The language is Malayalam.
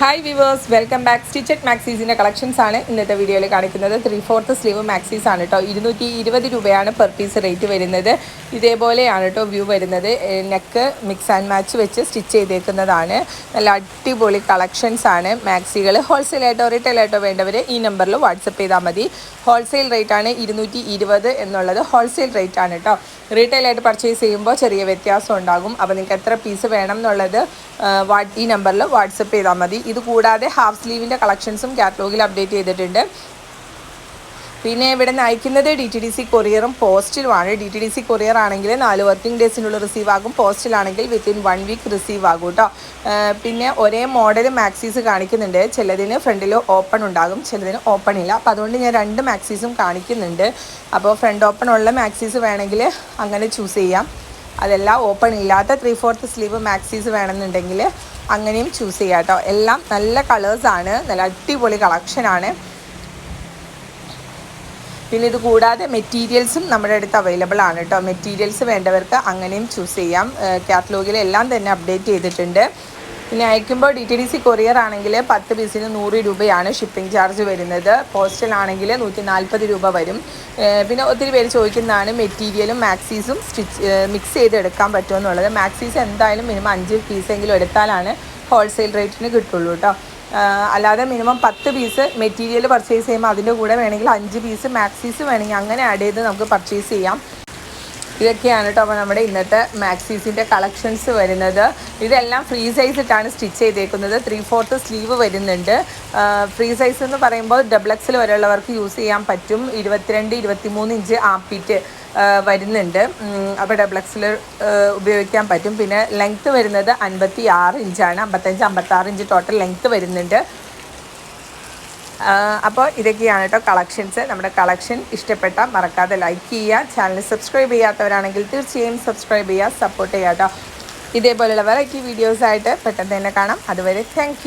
Hi viewers welcome back stitched മാക്സീസിന്റെ collections ആണ് ഇന്നത്തെ വീഡിയോയിൽ കാണിക്കുന്നത്. ത്രീ ഫോർത്ത് സ്ലീവ് മാക്സീസ് ആണ് കേട്ടോ ഇരുന്നൂറ്റി ഇരുപത് രൂപയാണ് പെർ പീസ് റേറ്റ് വരുന്നത്. ഇതേപോലെയാണ് കേട്ടോ വ്യൂ വരുന്നത്. നെക്ക് മിക്സ് ആൻഡ് മാച്ച് വെച്ച് സ്റ്റിച്ച് ചെയ്തേക്കുന്നതാണ്. നല്ല അടിപൊളി കളക്ഷൻസ് ആണ്. മാക്സികൾ ഹോൾസെയിലായിട്ടോ റീറ്റെയിലായിട്ടോ വേണ്ടവർ ഈ നമ്പറിൽ വാട്സപ്പ് ചെയ്താൽ മതി. ഹോൾസെയിൽ റേറ്റ് ആണ് ഇരുന്നൂറ്റി ഇരുപത് എന്നുള്ളത് ഹോൾസെയിൽ റേറ്റ് ആണ് കേട്ടോ റീറ്റെയിലായിട്ട് പർച്ചേസ് ചെയ്യുമ്പോൾ ചെറിയ വ്യത്യാസം ഉണ്ടാകും. അപ്പോൾ നിങ്ങൾക്ക് എത്ര പീസ് വേണം എന്നുള്ളത് ഈ നമ്പറിൽ വാട്സപ്പ് ചെയ്താൽ മതി. ഇത് കൂടാതെ ഹാഫ് സ്ലീവിന്റെ കളക്ഷൻസും കാറ്റലോഗിൽ അപ്ഡേറ്റ് ചെയ്തിട്ടുണ്ട്. പിന്നെ ഇവിടെ നയിക്കുന്നത് ഡി ടി ഡി സി കൊറിയറും പോസ്റ്റിലുമാണ് D T D C courier ആണെങ്കിൽ നാല് വർക്കിംഗ് ഡേയ്സിനുള്ളിൽ റിസീവ് ആകും. പോസ്റ്റിലാണെങ്കിൽ വിത്തിൻ വൺ വീക്ക് റിസീവ് ആകും കേട്ടോ പിന്നെ ഒരേ മോഡൽ മാക്സീസ് കാണിക്കുന്നുണ്ട്. ചിലതിന് ഫ്രണ്ടിൽ ഓപ്പൺ ഉണ്ടാകും ചിലതിന് ഓപ്പൺ ഇല്ല. അപ്പോൾ അതുകൊണ്ട് ഞാൻ രണ്ട് മാക്സീസും കാണിക്കുന്നുണ്ട്. അപ്പോൾ ഫ്രണ്ട് ഓപ്പൺ ഉള്ള മാക്സീസ് വേണമെങ്കിൽ അങ്ങനെ ചൂസ് ചെയ്യാം. അതല്ല ഓപ്പൺ ഇല്ലാത്ത ത്രീ ഫോർത്ത് സ്ലീവ് മാക്സീസ് വേണമെന്നുണ്ടെങ്കിൽ അങ്ങനെയും ചൂസ് ചെയ്യാം കേട്ടോ. എല്ലാം നല്ല കളേഴ്സാണ് നല്ല അടിപൊളി കളക്ഷനാണ് പിന്നെ ഇത് കൂടാതെ മെറ്റീരിയൽസും നമ്മുടെ അടുത്ത് അവൈലബിൾ ആണ് കേട്ടോ. മെറ്റീരിയൽസ് വേണ്ടവർക്ക് അങ്ങനെയും ചൂസ് ചെയ്യാം. കാറ്റലോഗിൽ എല്ലാം തന്നെ അപ്ഡേറ്റ് ചെയ്തിട്ടുണ്ട്. പിന്നെ അയക്കുമ്പോൾ D T D C courier ആണെങ്കിൽ പത്ത് പീസിന് നൂറ് രൂപയാണ് ഷിപ്പിംഗ് ചാർജ് വരുന്നത്. പോസ്റ്റൽ ആണെങ്കിൽ നൂറ്റി നാൽപ്പത് രൂപ വരും. പിന്നെ ഒത്തിരി പേര് ചോദിക്കുന്നതാണ് മെറ്റീരിയലും മാക്സീസും സ്റ്റിച്ച് മിക്സ് ചെയ്ത് എടുക്കാൻ പറ്റുമെന്നുള്ളത് മാക്സീസ് എന്തായാലും മിനിമം അഞ്ച് പീസെങ്കിലും എടുത്താലാണ് ഹോൾസെയിൽ റേറ്റിന് കിട്ടുള്ളൂ കേട്ടോ അല്ലാതെ മിനിമം പത്ത് പീസ് മെറ്റീരിയൽ പർച്ചേസ് ചെയ്യുമ്പോൾ അതിന്റെ കൂടെ വേണമെങ്കിൽ അഞ്ച് പീസ് മാക്സീസ് വേണമെങ്കിൽ അങ്ങനെ ആഡ് ചെയ്ത് നമുക്ക് പർച്ചേസ് ചെയ്യാം. ഇതൊക്കെയാണ് കേട്ടോ അപ്പോൾ നമ്മുടെ ഇന്നത്തെ മാക്സീസിന്റെ കളക്ഷൻസ് വരുന്നത്. ഇതെല്ലാം ഫ്രീ സൈസ് ഇട്ടാണ് സ്റ്റിച്ച് ചെയ്തേക്കുന്നത്. ത്രീ ഫോർത്ത് സ്ലീവ് വരുന്നുണ്ട്. ഫ്രീ സൈസ് എന്ന് പറയുമ്പോൾ ഡബിൾ എക്സിൽ വരെയുള്ളവർക്ക് യൂസ് ചെയ്യാൻ പറ്റും. ഇരുപത്തിരണ്ട് ഇരുപത്തിമൂന്ന് ഇഞ്ച് ആപ്പിറ്റ് വരുന്നുണ്ട്. അപ്പോൾ ഡബിൾ എക്സിൽ ഉപയോഗിക്കാൻ പറ്റും. പിന്നെ ലെങ്ത്ത് വരുന്നത് അൻപത്തി ആറ് ഇഞ്ചാണ്. അമ്പത്തഞ്ച് അമ്പത്താറ് ഇഞ്ച് ടോട്ടൽ ലെങ്ത്ത് വരുന്നുണ്ട്. അപ്പോൾ ഇതൊക്കെയാണ് കേട്ടോ കളക്ഷൻസ് നമ്മുടെ കളക്ഷൻ ഇഷ്ടപ്പെട്ട മറക്കാതെ ലൈക്ക് ചെയ്യുക. ചാനൽ സബ്സ്ക്രൈബ് ചെയ്യാത്തവരാണെങ്കിൽ തീർച്ചയായും സബ്സ്ക്രൈബ് ചെയ്യുക സപ്പോർട്ട് ചെയ്യുക കേട്ടോ. ഇതേപോലെയുള്ള വെറൈറ്റി വീഡിയോസായിട്ട് പെട്ടെന്ന് തന്നെ കാണാം. അതുവരെ താങ്ക്